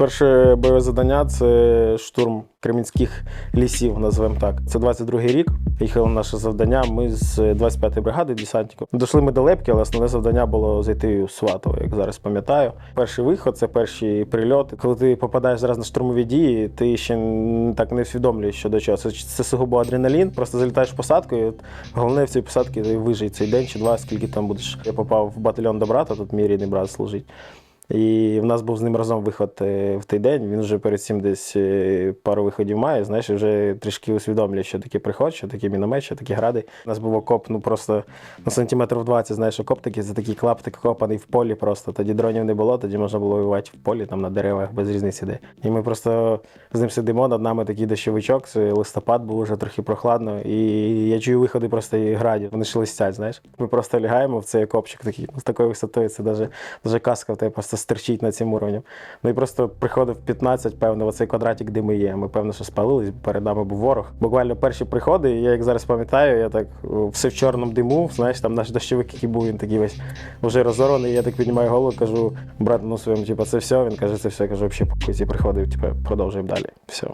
Перше бойове завдання це штурм кремінських лісів, називаємо так. Це 22-й рік. Їхало наше завдання. Ми з 25-ї бригади десантників. Дійшли ми до Лепки, але основне завдання було зайти у Сватово, як зараз пам'ятаю. Перший виход це перші прильоти. Коли ти попадаєш зараз на штурмові дії, ти ще так не усвідомлюєш, що до чого. Це, це сугубо адреналін. Просто залітаєш от головне в цій посадці вижий цей день чи два, скільки там будеш. Я попав в батальйон до брата, тут мій рідний брат служить. І в нас був з ним разом виход е, в той день. Він вже перед цим десь е, пару виходів має, знаєш, вже трішки усвідомлює, що таке приход, що таке міномет, що такі гради. У нас був окоп, ну просто на сантиметрів 20, знаєш, окоп такий, це такий клаптик копаний в полі просто. Тоді дронів не було, тоді можна було воювати в полі, там на деревах без різниці де. І ми просто з ним сидимо, над нами такий дощовичок, листопад був вже трохи прохладно. І я чую виходи просто і градів. Вони шелестять, знаєш. Ми просто лягаємо в цей окопчик такий, ну, з такою висотою, це даже, даже каска в тебе просто стерчить на цим уровнем. Ну і просто приходив 15, певно, оцей квадратик, де ми є. Ми певно, що спалились, перед нами був ворог. Буквально перші приходи, я як зараз пам'ятаю, я так все в чорному диму, знаєш, там наш дощовик, який був, він такий весь вже розорваний. Я так піднімаю голову, кажу, брат, ну своєму, типу, це все. Він каже, це все. Я кажу, взагалі ці приходив, типу, продовжуємо далі. Все.